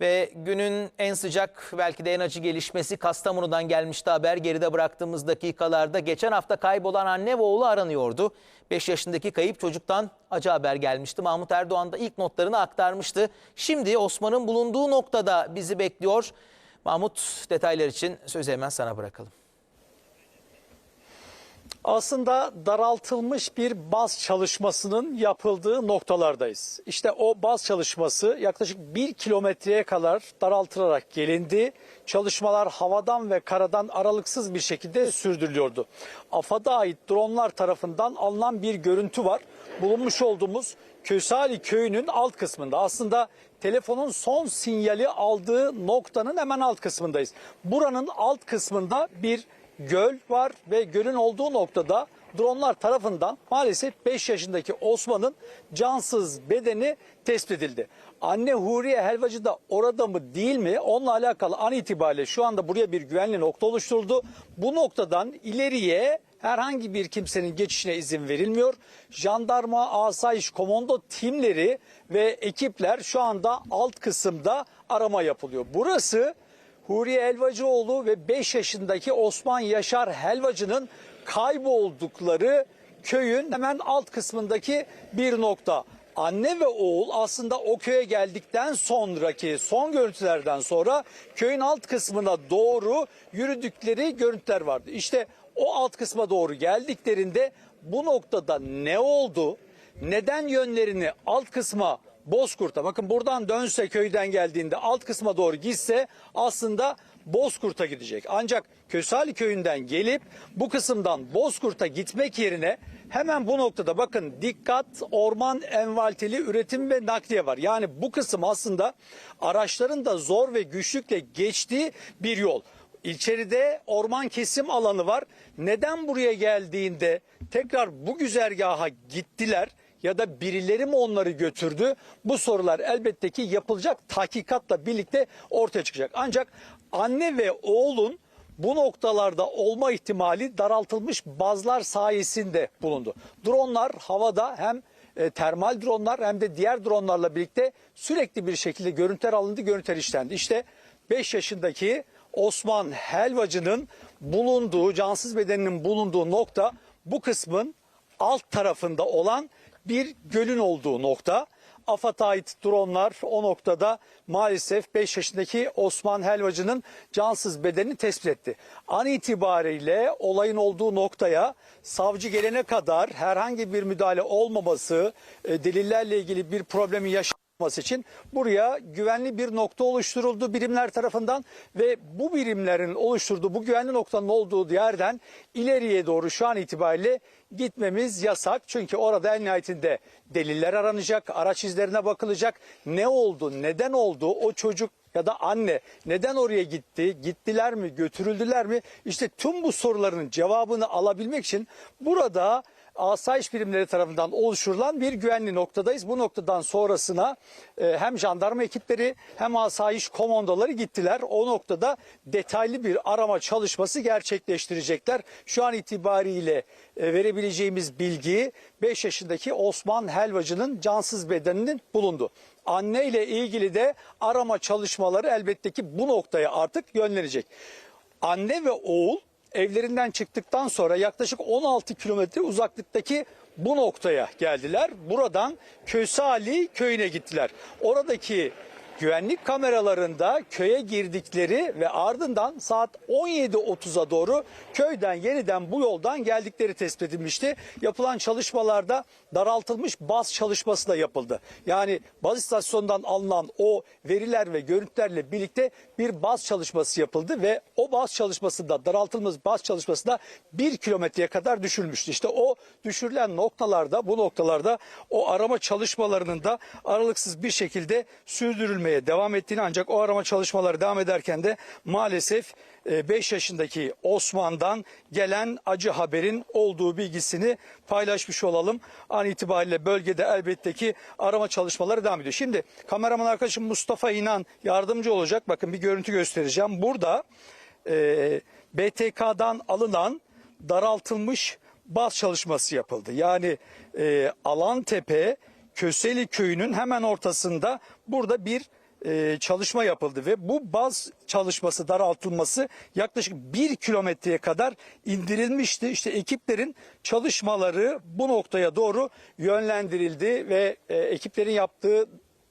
Ve günün en sıcak belki de en acı gelişmesi Kastamonu'dan gelmişti haber. Geride bıraktığımız dakikalarda geçen hafta kaybolan anne ve oğlu aranıyordu. 5 yaşındaki kayıp çocuktan acı haber gelmişti. Mahmut Erdoğan da ilk notlarını aktarmıştı. Şimdi Osman'ın bulunduğu noktada bizi bekliyor. Mahmut detaylar için sözü hemen sana bırakalım. Aslında daraltılmış bir baz çalışmasının yapıldığı noktalardayız. İşte o baz çalışması yaklaşık bir kilometreye kadar daraltılarak gelindi. Çalışmalar havadan ve karadan aralıksız bir şekilde sürdürülüyordu. AFAD'a ait dronlar tarafından alınan bir görüntü var. Bulunmuş olduğumuz Kösali köyünün alt kısmında aslında telefonun son sinyali aldığı noktanın hemen alt kısmındayız. Buranın alt kısmında bir göl var ve gölün olduğu noktada dronlar tarafından maalesef 5 yaşındaki Osman'ın cansız bedeni tespit edildi. Anne Huriye Helvacı da orada mı değil mi onunla alakalı an itibariyle şu anda buraya bir güvenli nokta oluşturuldu. Bu noktadan ileriye herhangi bir kimsenin geçişine izin verilmiyor. Jandarma, asayiş, komando timleri ve ekipler şu anda alt kısımda arama yapılıyor. Burası Huriye Helvacıoğlu ve 5 yaşındaki Osman Yaşar Helvacı'nın kayboldukları köyün hemen alt kısmındaki bir nokta. Anne ve oğul aslında o köye geldikten sonraki son görüntülerden sonra köyün alt kısmına doğru yürüdükleri görüntüler vardı. İşte o alt kısma doğru geldiklerinde bu noktada ne oldu? Neden yönlerini alt kısma Bozkurt'a bakın buradan dönse köyden geldiğinde alt kısma doğru gitse aslında Bozkurt'a gidecek. Ancak Kösali köyünden gelip bu kısımdan Bozkurt'a gitmek yerine hemen bu noktada bakın dikkat orman envalteli üretim ve nakliye var. Yani bu kısım aslında araçların da zor ve güçlükle geçtiği bir yol. İçeride orman kesim alanı var. Neden buraya geldiğinde tekrar bu güzergaha gittiler? Ya da birileri mi onları götürdü? Bu sorular elbette ki yapılacak tahkikatla birlikte ortaya çıkacak. Ancak anne ve oğlun bu noktalarda olma ihtimali daraltılmış bazlar sayesinde bulundu. Dronlar havada hem e, termal dronlar hem de diğer dronlarla birlikte sürekli bir şekilde görüntüler alındı, görüntüler işlendi. İşte 5 yaşındaki Osman Helvacı'nın bulunduğu, cansız bedeninin bulunduğu nokta bu kısmın alt tarafında olan bir gölün olduğu nokta. AFAD'a ait dronlar o noktada maalesef 5 yaşındaki Osman Helvacı'nın cansız bedenini tespit etti. An itibariyle olayın olduğu noktaya savcı gelene kadar herhangi bir müdahale olmaması, e, delillerle ilgili bir problemin yaşanmaması için buraya güvenli bir nokta oluşturuldu birimler tarafından ve bu birimlerin oluşturduğu bu güvenli noktanın olduğu yerden ileriye doğru şu an itibariyle gitmemiz yasak. Çünkü orada en nihayetinde deliller aranacak, araç izlerine bakılacak. Ne oldu, neden oldu, o çocuk ya da anne neden oraya gitti, gittiler mi, götürüldüler mi? İşte tüm bu soruların cevabını alabilmek için burada asayiş birimleri tarafından oluşturulan bir güvenli noktadayız. Bu noktadan sonrasına e, hem jandarma ekipleri hem asayiş komandoları gittiler. O noktada detaylı bir arama çalışması gerçekleştirecekler. Şu an itibariyle e, verebileceğimiz bilgi 5 yaşındaki Osman Helvacı'nın cansız bedeninin bulundu. Anne ile ilgili de arama çalışmaları elbette ki bu noktaya artık yönlenecek. Anne ve oğul evlerinden çıktıktan sonra yaklaşık 16 kilometre uzaklıktaki bu noktaya geldiler. Buradan Kösali köyüne gittiler. Oradaki güvenlik kameralarında köye girdikleri ve ardından saat 17.30'a doğru köyden yeniden bu yoldan geldikleri tespit edilmişti. Yapılan çalışmalarda daraltılmış baz çalışması da yapıldı. Yani baz istasyonundan alınan o veriler ve görüntülerle birlikte bir baz çalışması yapıldı ve o baz çalışmasında daraltılmış baz çalışmasında bir kilometreye kadar düşülmüştü. İşte o düşürülen noktalarda bu noktalarda o arama çalışmalarının da aralıksız bir şekilde sürdürülmeye devam ettiğini ancak o arama çalışmaları devam ederken de maalesef 5 yaşındaki Osman'dan gelen acı haberin olduğu bilgisini paylaşmış olalım. An itibariyle bölgede elbette ki arama çalışmaları devam ediyor. Şimdi kameraman arkadaşım Mustafa İnan yardımcı olacak. Bakın bir görüntü göstereceğim. Burada e, BTK'dan alınan daraltılmış baz çalışması yapıldı. Yani e, Alantepe Köseli köyünün hemen ortasında burada bir e, çalışma yapıldı ve bu baz çalışması daraltılması yaklaşık bir kilometreye kadar indirilmişti. İşte ekiplerin çalışmaları bu noktaya doğru yönlendirildi ve e, ekiplerin yaptığı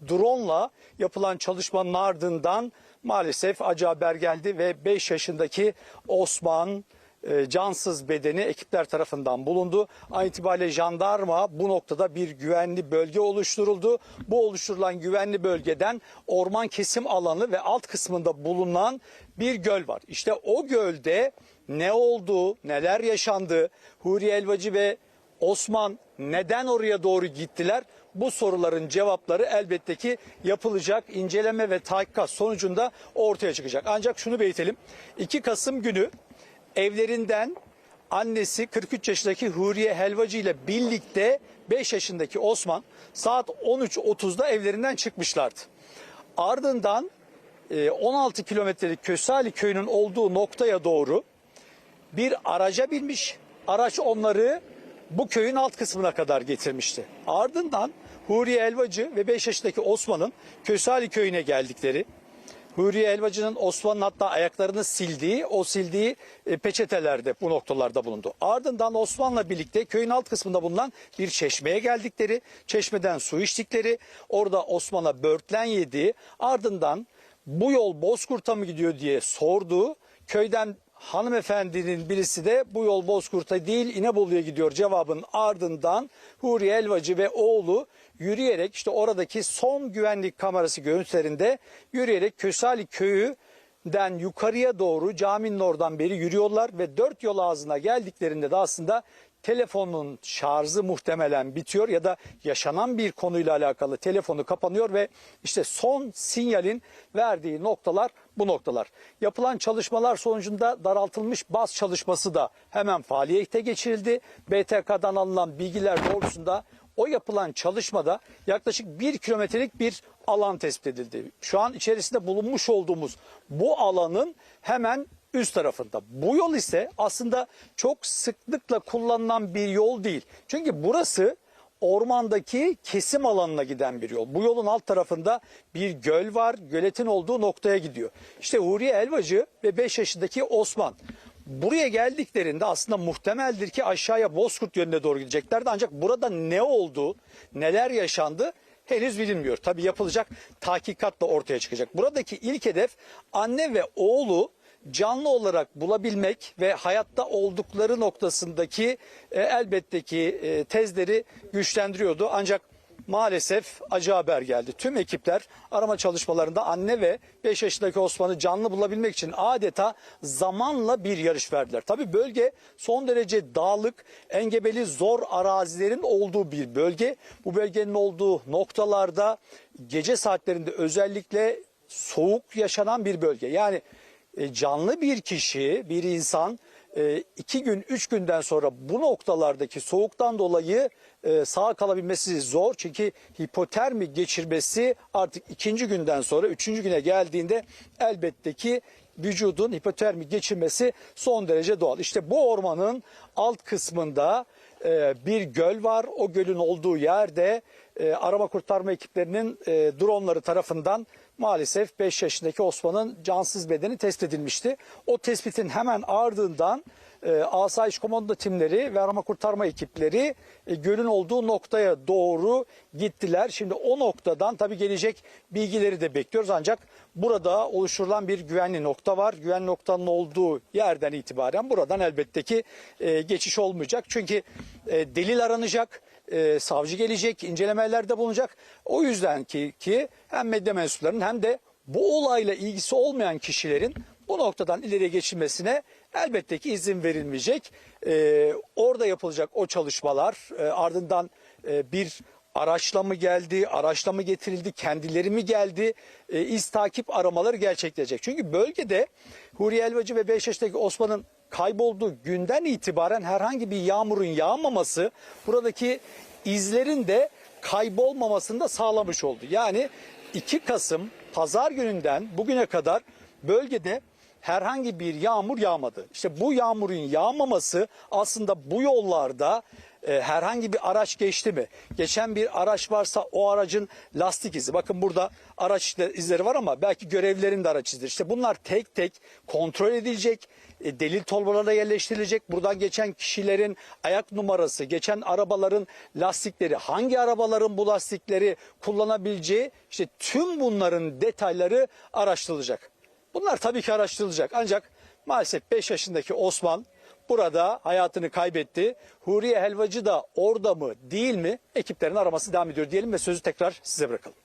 drone'la yapılan çalışmanın ardından maalesef acı haber geldi ve 5 yaşındaki Osman e, cansız bedeni ekipler tarafından bulundu. An itibariyle jandarma bu noktada bir güvenli bölge oluşturuldu. Bu oluşturulan güvenli bölgeden orman kesim alanı ve alt kısmında bulunan bir göl var. İşte o gölde ne oldu, neler yaşandı, Huri Elvacı ve Osman neden oraya doğru gittiler? Bu soruların cevapları elbette ki yapılacak inceleme ve tahkikat sonucunda ortaya çıkacak. Ancak şunu belirtelim. 2 Kasım günü evlerinden annesi 43 yaşındaki Huriye Helvacı ile birlikte 5 yaşındaki Osman saat 13.30'da evlerinden çıkmışlardı. Ardından e, 16 kilometrelik Kösali köyünün olduğu noktaya doğru bir araca binmiş. Araç onları bu köyün alt kısmına kadar getirmişti. Ardından Huriye Elvacı ve 5 yaşındaki Osman'ın Kösali köyüne geldikleri, Huriye Elvacı'nın Osman'ın hatta ayaklarını sildiği, o sildiği e, peçetelerde bu noktalarda bulundu. Ardından Osman'la birlikte köyün alt kısmında bulunan bir çeşmeye geldikleri, çeşmeden su içtikleri, orada Osman'a börtlen yediği, ardından bu yol Bozkurt'a mı gidiyor diye sorduğu, köyden hanımefendinin birisi de bu yol Bozkurt'a değil İnebolu'ya gidiyor cevabın ardından Huriye Elvacı ve oğlu yürüyerek işte oradaki son güvenlik kamerası görüntülerinde yürüyerek Kösali köyünden yukarıya doğru caminin oradan beri yürüyorlar ve dört yol ağzına geldiklerinde de aslında telefonun şarjı muhtemelen bitiyor ya da yaşanan bir konuyla alakalı telefonu kapanıyor ve işte son sinyalin verdiği noktalar bu noktalar. Yapılan çalışmalar sonucunda daraltılmış baz çalışması da hemen faaliyete geçirildi. BTK'dan alınan bilgiler doğrultusunda o yapılan çalışmada yaklaşık bir kilometrelik bir alan tespit edildi. Şu an içerisinde bulunmuş olduğumuz bu alanın hemen üst tarafında. Bu yol ise aslında çok sıklıkla kullanılan bir yol değil. Çünkü burası ormandaki kesim alanına giden bir yol. Bu yolun alt tarafında bir göl var. Göletin olduğu noktaya gidiyor. İşte Huriye Elvacı ve 5 yaşındaki Osman buraya geldiklerinde aslında muhtemeldir ki aşağıya Bozkurt yönüne doğru gideceklerdi. Ancak burada ne oldu, neler yaşandı henüz bilinmiyor. Tabii yapılacak tahkikatla ortaya çıkacak. Buradaki ilk hedef anne ve oğlu canlı olarak bulabilmek ve hayatta oldukları noktasındaki e, elbette ki e, tezleri güçlendiriyordu. Ancak maalesef acı haber geldi. Tüm ekipler arama çalışmalarında anne ve 5 yaşındaki Osman'ı canlı bulabilmek için adeta zamanla bir yarış verdiler. Tabii bölge son derece dağlık, engebeli, zor arazilerin olduğu bir bölge. Bu bölgenin olduğu noktalarda gece saatlerinde özellikle soğuk yaşanan bir bölge. Yani e, canlı bir kişi, bir insan e, iki gün, üç günden sonra bu noktalardaki soğuktan dolayı e, sağ kalabilmesi zor. Çünkü hipotermi geçirmesi artık ikinci günden sonra, üçüncü güne geldiğinde elbette ki vücudun hipotermi geçirmesi son derece doğal. İşte bu ormanın alt kısmında bir göl var. O gölün olduğu yerde arama kurtarma ekiplerinin dronları tarafından maalesef 5 yaşındaki Osman'ın cansız bedeni tespit edilmişti. O tespitin hemen ardından e, asayiş komando timleri ve arama kurtarma ekipleri e, gölün olduğu noktaya doğru gittiler. Şimdi o noktadan tabii gelecek bilgileri de bekliyoruz ancak burada oluşturulan bir güvenli nokta var. Güvenli noktanın olduğu yerden itibaren buradan elbette ki e, geçiş olmayacak. Çünkü delil aranacak e, savcı gelecek, incelemelerde bulunacak. O yüzden ki, ki hem medya mensuplarının hem de bu olayla ilgisi olmayan kişilerin bu noktadan ileriye geçilmesine elbette ki izin verilmeyecek. E, orada yapılacak o çalışmalar e, ardından e, bir araçla mı geldi, araçla mı getirildi, kendileri mi geldi, e, iz takip aramaları gerçekleşecek. Çünkü bölgede Huriye Elvacı ve 5 yaşındaki Osman'ın kaybolduğu günden itibaren herhangi bir yağmurun yağmaması buradaki izlerin de kaybolmamasını da sağlamış oldu. Yani 2 Kasım pazar gününden bugüne kadar bölgede herhangi bir yağmur yağmadı. İşte bu yağmurun yağmaması aslında bu yollarda e, herhangi bir araç geçti mi? Geçen bir araç varsa o aracın lastik izi. Bakın burada araç izleri var ama belki görevlilerin de araç izleri. İşte bunlar tek tek kontrol edilecek. e, delil torbalarına yerleştirilecek. Buradan geçen kişilerin ayak numarası, geçen arabaların lastikleri, hangi arabaların bu lastikleri kullanabileceği işte tüm bunların detayları araştırılacak. Bunlar tabii ki araştırılacak. Ancak maalesef 5 yaşındaki Osman burada hayatını kaybetti. Huriye Helvacı da orada mı değil mi ekiplerin araması devam ediyor diyelim ve sözü tekrar size bırakalım.